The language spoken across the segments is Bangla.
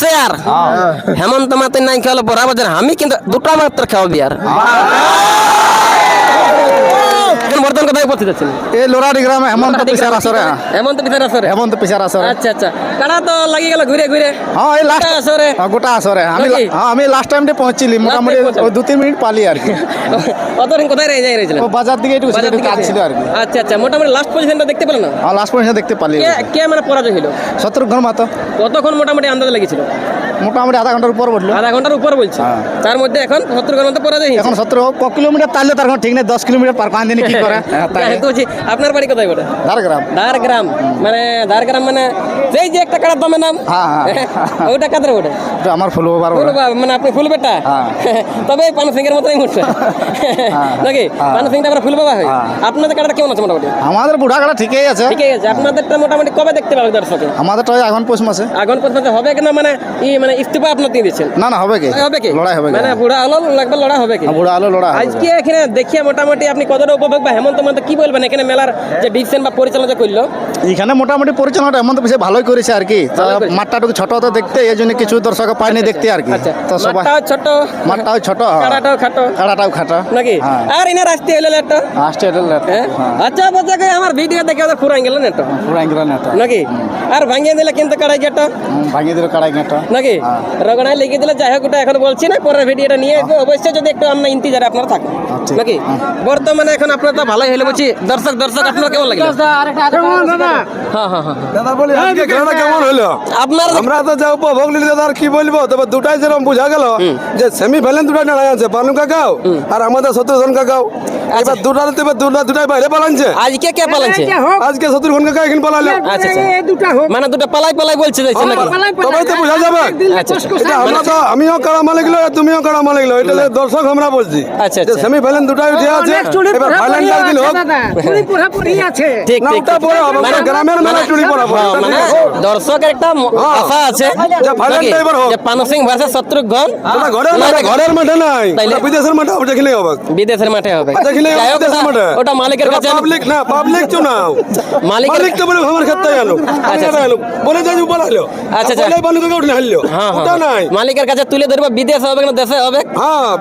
শেয়ার হেমন্ত মাতে নাই খেলো বরাবর বাজার আমি কিন্তু দুটা মাত্র খাওয়াবি আর বর্তমান কোথায় উপস্থিত আছেন? এই লোরাডি গ্রামে হেমন্ত পিসার আসরে। হেমন্ত পিসার আসরে। হেমন্ত পিসার আসরে। আচ্ছা আচ্ছা। কাড়া তো লাগি গেল ঘুরে ঘুরে। হ্যাঁ এই লাস্ট আসরে। গোটা আসরে। আমি হ্যাঁ আমি লাস্ট টাইমে পৌঁছিলি মোটামুটি দু তিন মিনিট পালি আর কি। অতদিন কোথায় রয়ে যায় রয়েছিলেন ও বাজার দিকে একটু বাজার দিকে ছিল আর কি। আচ্ছা আচ্ছা মোটামুটি লাস্ট পজিশনটা দেখতে পেলেন না? লাস্ট পর্যন্ত দেখতে পালি। কে মানে পরাজয় হলো শত্রুঘ্ন মাতো। কতক্ষণ মোটামুটি আন্দাজ লেগেছিল? মোটামুটি আধা ঘণ্টার উপর বলল। আধা ঘণ্টার উপর বলছে। হ্যাঁ। তার মধ্যে এখন সত্তর ঘণ্টা পরাজয় হয়েছে। এখন সত্তর ক কিলোমিটার তাহলে তার কোনো ঠিক নেই দশ কিলোমিটার পার পাঁচ দিনে কি করে? হ্যাঁ, হ্যাঁ, আপনার বাড়ি কোথায় ওটা ঝাড়গ্রাম ধারগ্রাম। মানে ধারগ্রাম মানে সেই যে নাম? হ্যাঁ, হ্যাঁ। ওটা কাদের ওটা আমার ফুল বাবার ফুল মানে আপনি ফুল বেটা? হ্যাঁ। তবে পান সিংহের মতোই উঠছে নাকি? হ্যাঁ। পান সিংটা আমরা ফুল বাবা হয়? হ্যাঁ। আপনাদের কাটাটা কেমন আছে মোটামুটি? আমাদের বুড়া কাটা ঠিকই আছে। ঠিকই আছে। আপনাদেরটা মোটামুটি কবে দেখতে পাবে দর্শকে? আমাদেরটা ওই এখন পৌষ মাসে। আগুন পর্যন্ত হবে কিনা মানে ই মানে ইস্তিফা আপনার দিয়ে দিচ্ছেন? না না হবে কি? হবে কি? লড়াই হবে মানে বুড়া হলো লাগবে লড়াই হবে কি? বুড়া আলো লড়াই। আজকে এখানে দেখিয়ে মোটামুটি আপনি কতটা উপভোগ বা হেমন্ত মান্থ কি বলবেন? এখানে মেলার যে ডিসিশন বা পরিচালনা করল? এখানে মোটামুটি পরিচালনাটা এমন তো বেশি ভালোই করেছে। আর কি। মাঠটা একটু ছোট তো দেখতে এই জন্য কিছু দর্শক পায়নি দেখতে আর কি আচ্ছা তো সবাই ছোট মাঠটাও ছোট কাড়াটাও খাটো। কাড়াটাও খাটা। নাকি? হ্যাঁ। আর এনার আসতে হইল একটা আসছে এটা লেট। হ্যাঁ? আচ্ছা বাচ্চা কে আমার ভিডিও দেখে ওদের ফুরাই গেল নেট আঙ্গুলা নেটা নাকি? আর ভাঙিয়ে দিলে কিন্তু কাড়াই গেট। ভাঙিয়ে দিল কাড়াই নাকি? হ্যাঁ। রগড়ায় লিখে দিলে যাই হোক ওটা এখন বলছি না পরের ভিডিওটা নিয়ে আসব। অবশ্যই যদি একটু আমরা ইন্তিজারে আপনারা থাকেন। আচ্ছা। নাকি? বর্তমানে এখন আপনার তো ভালোই হলে বলছি। দর্শক দর্শক আপনার কেমন লাগল? হ্যাঁ হ্যাঁ হ্যাঁ। দাদা বলি কেমন হলো? আপনার আমরা তো যা উপভোগ নিলি আর কি বলব? তবে দুটাই যেরকম বোঝা গেল যে সেমি ফাইনাল দুটাই লড়াই আছে পানু কাকাও আর আমাদের শত্রুঘ্ন কাকাও। এবার দুটার তবে দুটা দুটাই বাইরে পালানছে আজকে কে পালাচ্ছে আজকে শত্রুঘ্ন কাকা এখানে পালালো আচ্ছা আচ্ছা। মানে দুটো পালাই পালাই বলছে যাচ্ছে নাকি? তবে তো বোঝা যাবে। আচ্ছা আচ্ছা। এটা আমরা তো আমিও মালিক লো তুমিও মালিক লো এটা দর্শক আমরা বলছি। আচ্ছা, আচ্ছা। সেমি ফাইনাল দুটাই উঠে আছে এবার ফাইনাল হোক। ঠিক না ঠিক। ওটা পরে হবে, মানে- গ্রামের মেলা মানে- চুরি পড়া পড়ে। হ্যাঁ, মানে দর্শকের একটা হ্যাঁ। আশা আছে। যে? এবার হোক। যে পানু সিং ভার্সেস শত্রুঘ্ন। ঘরের মাঠে ঘরের মাঠে নাই। তাইলে? বিদেশের মাঠে ওটা খেলে হবে। বিদেশের মাঠে হবে। ওটা- মালিকের কাছে পাবলিক না পাবলিক তো না। মালিকের- মালিক তো বলে আমার ক্ষেত্রে গেল। আচ্ছা, আচ্ছা। বলে যাই উপর হলো আচ্ছা, আচ্ছা। বলে বালু উঠলে হারলো। হ্যাঁ ওটা হ্যাঁ নাই। মালিকের কাছে তুলে ধরবো বিদেশ হবে না দেশে হবে? হ্যাঁ?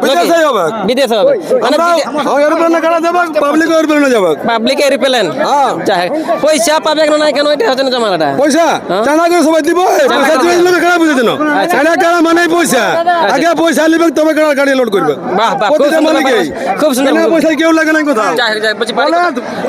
হবে। বিদেশে হবে। মানে আমরা এরোপ্লেনে কাটা যাবে পাবলিক এরোপ্লেনে যাবে। পাবলিক এরোপ্লেন হ্যাঁ। পয়সা পাবে না কেন এটা হচ্ছে না জামালাটা। পয়সা? করে সবাই দিব পয়সা লোকে কারা মানে পয়সা? আগে পয়সা নিবে তবে গাড়ি লোড করবে? বাহ, বাহ, খুব সুন্দর খুব সুন্দর। কেউ লাগে না কোথাও?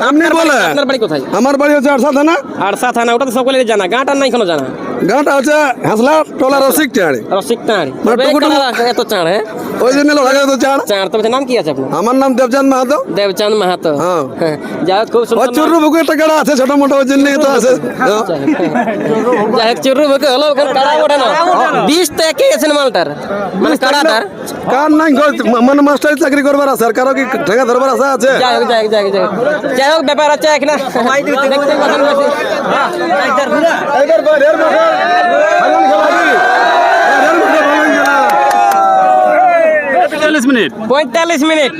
আপনি বলেন। আপনার বাড়ি কোথায়? আমার বাড়ি হচ্ছে আরসা থানা। আরসা থানা ওটা তো সকলে জানা। গাঁটার নাই কোনো জানা। গাঁটা হচ্ছে হাসলা টোলা রসিক টাড়ি রসিক চাঁড় মানে টুকু টুকু- এত চাঁড় হ্যাঁ? ওই জন্য লড়াই তো চাড়। চাঁড় তবে নাম কি আছে আপনার? আমার নাম দেবচাঁদ মাহাতো। দেবচাঁদ মাহাতো। হ্যাঁ। যাই হোক খুব ওই সুন্দর নাম। চুরু বুকু একটা গাড়া আছে ছোট মোটো ওই জন্য তো আছে। হ্যাঁ। যাই হোক চুরু বুকে হলো ওখানে কাড়া ওঠে না। বিষ তো একই আছে মালটার। মানে কাড়াটার। কার নাই মানে মাস্টারি চাকরি করবার আছে আর কারও কি ঠেকা ধরবার আশা আছে? যাই হোক যাই হোক যাই হোক যাই হোক। যাই ব্যাপার আছে এখানে। এবার Amém. পঁয়তাল্লিশ মিনিট।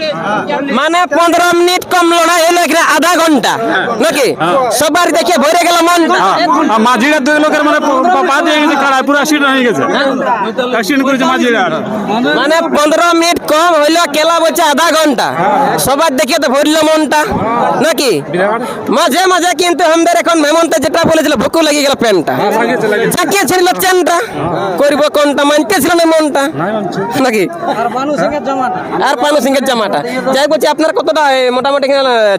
মানে পনেরো মিনিট কম লড়াই হলো এখানে আধা ঘণ্টা। নাকি? সবার দেখে ভরে গেল মন। আর মাঝিরা দুই লোকের মানে প- দিয়ে গেছে কাড়ায় পুরো অ্যাক্সিডেন্ট হয়ে গেছে। অ্যাক্সিডেন্ট করেছে মাঝিরা মানে পনেরো মিনিট কম হইল খেলা বলছে আধা ঘণ্টা। সবার দেখে তো ভরলো মনটা। নাকি? মাঝে মাঝে কিন্তু আমাদের এখন মেমনতে যেটা বলেছিল ভুকু লেগে গেল প্যান্টটা চাকিয়ে ছিল চেনটা করব কোনটা মানতেছিল না মনটা? নাকি? আর পানু সিংহের জামাটা। যাই বলছি আপনার কতটা মোটামুটি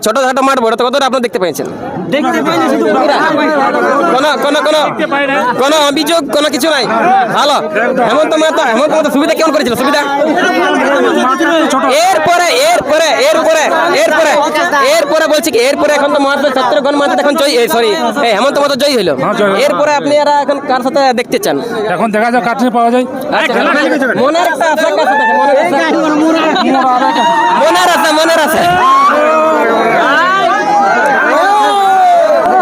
ছোট ছোট মাঠ বড় কতটা আপনার দেখতে পেয়েছেন? কোনো কোনো কোনো কোনো অভিযোগ কোনো কিছু নাই? ভালো। হেমন্ত মাতা হেমন্ত মাতা সুবিধা কেমন করেছিল? সুবিধা? এরপরে এরপরে এরপরে এরপরে এরপরে বলছি কি এরপরে এখন তো মহাত্মা ছাত্রগণ মাতা এখন জয় সরি হেমন্ত মাতা জয় হলো। এরপরে আপনি আর এখন কার সাথে দেখতে চান? এখন দেখা যাক কাঠে পাওয়া যায়। আচ্ছা, মনের একটা আশা কার সাথে? মনের আশা মনের আশা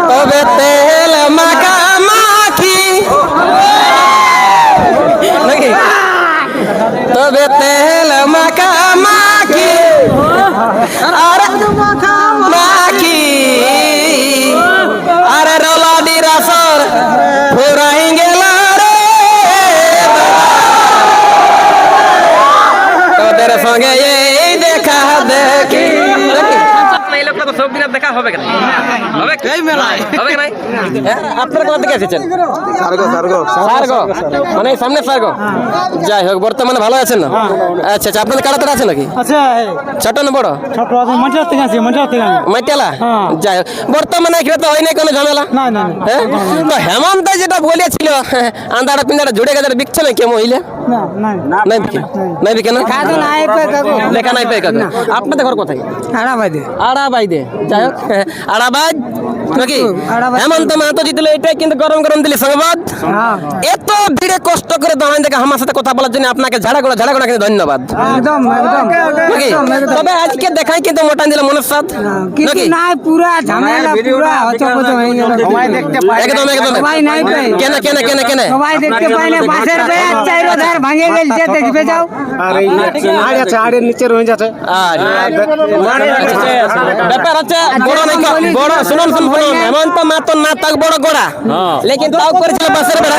তবে তেল মাখা মাখি নাকি তবে তেল মাখা মাখি আর মাখি সঙ্গে এই দেখা দেখি। দেখা হবে কেন? হবে হবে কেন আপনারা কোথা থেকে এসেছেন? সারগো মানে সামনে সারগো? যাই হোক বর্তমানে ভালো আছেন না? আচ্ছা আচ্ছা আপনাদের কাড়া তারা আছে নাকি? আচ্ছা ছোট না বড়? মাইটেলা হ্যাঁ। যাই হোক বর্তমানে তো হয় নাই কোনো ঝামেলা? না না না। হ্যাঁ? তো হেমন্ত যেটা বলেছিল আন্দাড়া পিন্দাড়া জুড়ে গেছে বিকছে না কে মহিলা না না নাই। বিকে নাই। বিকে না লেখা নাই পেয়ে কাকু। আপনাদের ঘর কোথায়? যাই হোক। আড়া বাদ নাকি হেমন্ত মাহাতো জিতলো এটাই কিন্তু গরম গরম দিলি সংবাদ? এত ভিড়ে কষ্ট করে দাঁড়ান থেকে আমার সাথে কথা বলার জন্য আপনাকে ঝাড়া গোড়া ঝাড়া গোড়া কিন্তু ধন্যবাদ। একদম একদম। নাকি তবে আজকে দেখাই কিন্তু মোটান দিল মনের সাথ কিছু নাকি পুরা ঝামেলা পুরা হচপচ হয়ে গেল। একদম একদম সবাই নাই পাই কেন কেন কেন কেন? সবাই দেখতে পাই না বাসের বেয়া চাইরো ধার ভাঙে গেলছে দেখবে যাও। আর এই আছে আড়ের নিচে রয়ে যাচ্ছে। আর ব্যাপার হচ্ছে বড় বড় শুনুন শুনুন হেমন্ত মাতো না তাক বড় গোড়া। লেকিন তাও করেছিল বাসের বেড়া।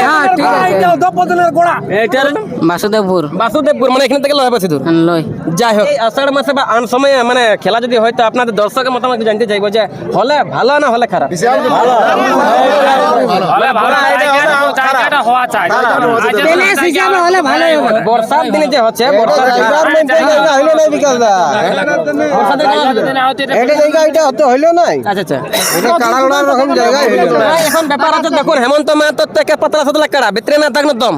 বাসুদেবপুর। বাসুদেবপুর মানে এখান থেকে লয় বেশি দূর। লই যাই হোক। আষাঢ় মাসে বা আন সময়ে মানে খেলা যদি হয় তো আপনাদের দর্শকের মতামত জানতে চাইব যে হলে ভালো না হলে খারাপ? হবে। বর্ষার দিনে যে হচ্ছে বর্ষার আচ্ছা আচ্ছা। ভাই, এখন ব্যাপার আছে দেখুন হেমন্ত মাহাতো থেকে পাতলা সাতলা কাড়া ভিতরে না থাকলে দম।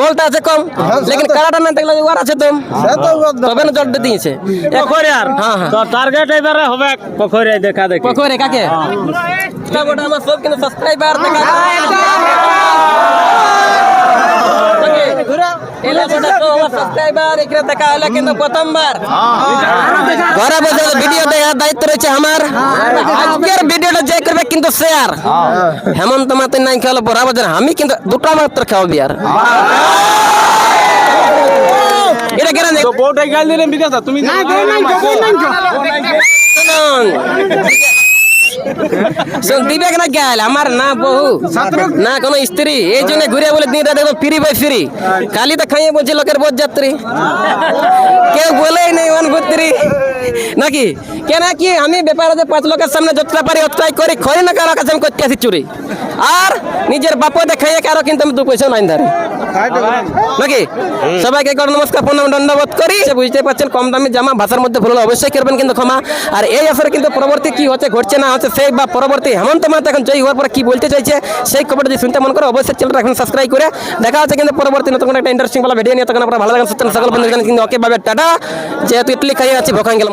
বলটা আছে কম লেকিন কাড়াটা না থাকলে ওর আছে দম। তবে না জট দিয়েছে। হ্যাঁ হ্যাঁ। তো টার্গেট এবারে হবে দেখা দেখি। পকরে কাকে? আমার সব কিন্তু সাবস্ক্রাইবার দেখা ঘরে বসে ভিডিও দেখার দায়িত্ব রয়েছে আমার আজকের ভিডিওটা যে করবে কিন্তু শেয়ার হেমন্ত মাতে নাই খেলো বড় বাজার আমি কিন্তু দুটো মাত্র খাওয়াবি আর এটা কেন বউটাই গাল দিলেন দিবে না গেল, আমার না বহু না কোনো স্ত্রী। এই জন্য ঘুরে বলে দিন রাত ফ্রি বাই ফ্রি। কালি তো খাইয়ে বলছে লোকের যাত্রী কেউ বলেই নেই অনুভূতি নাকি? কেন কি আমি ব্যাপার আছে, পাঁচ লোকের সামনে যতটা পারি অতটাই করি খরি না কারও কাছে আমি করতে আসি চুরি। আর নিজের বাপও দেখাইয়ে কারও কিন্তু আমি দু পয়সা নাই ধারি। নাকি? সবাইকে একবার নমস্কার, প্রণাম দণ্ডবোধ করি। বুঝতে পারছেন, কম দামি জামা ভাষার মধ্যে ভুল অবশ্যই করবেন কিন্তু ক্ষমা। আর এই আসরে কিন্তু পরবর্তী কি হচ্ছে, ঘটছে না হচ্ছে, সেই বা পরবর্তী হেমন্ত মাহাতো এখন জয়ী হওয়ার পরে কি বলতে চাইছে, সেই খবরটা যদি শুনতে মন করে অবশ্যই চ্যানেলটা এখন সাবস্ক্রাইব করে। দেখা হচ্ছে কিন্তু পরবর্তী নতুন একটা ইন্টারেস্টিং বলা ভিডিও নিয়ে, তখন আপনারা ভালো থাকেন সকল বন্ধু কিন্তু ওকে ভাবে টাটা। যেহেতু ইটলি খাইয়ে আছি ভোকান গেলাম।